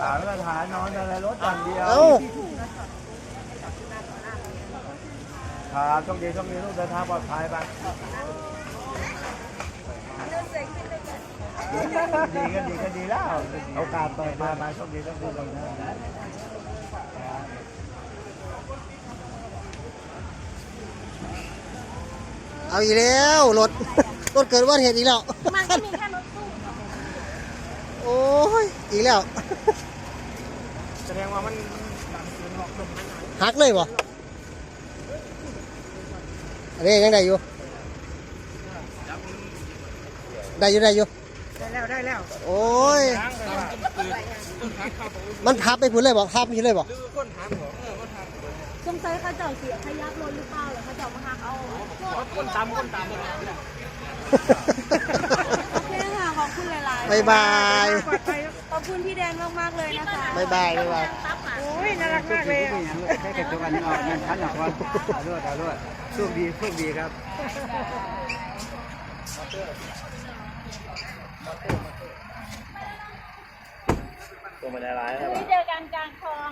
สามสถานนอนอะไรรถอย่างเดียวเอ้าครับโชคดีโชคดีลูกเดินทางปลอดภัยไปดีก็ดีก็ดีแล้วโอกาสต่อมามาโชคดีโชคดีตรงนั้นเอาอีกแล้วรถรถเกิดอุบัติเหตุอีกแล้วมันก็มีแค่รถตู้โอ้ยอีกแล้ว แสดงว่ามันหักเลยบ่อันนี้ยังได้อยู่ ได้อยู่ได้อยู่ ได้แล้วได้แล้วโอ้ยมันพับไปพุ่นเลยบอกพับไปพุ่นเลยบอกสงสัยเขาเจ้าเสียขยับรถหรือเปล่าหรือเขาเจ้ามาหักเอาคนตำคนตำโอเคค่ะขอบคุณหลายๆบายบายขอ บคุณพี่แดนมากๆเลยนะคะบายบายบายบายโอ้ยน่ารักมากเลยแค่เก็บตัวกันนี่ออกเงินชั้นหลักวันถ่ายด้วยถ่ายด้วยโชคดีโชคดีครับ ตัวมันอะไรเจอกันกลางคลอง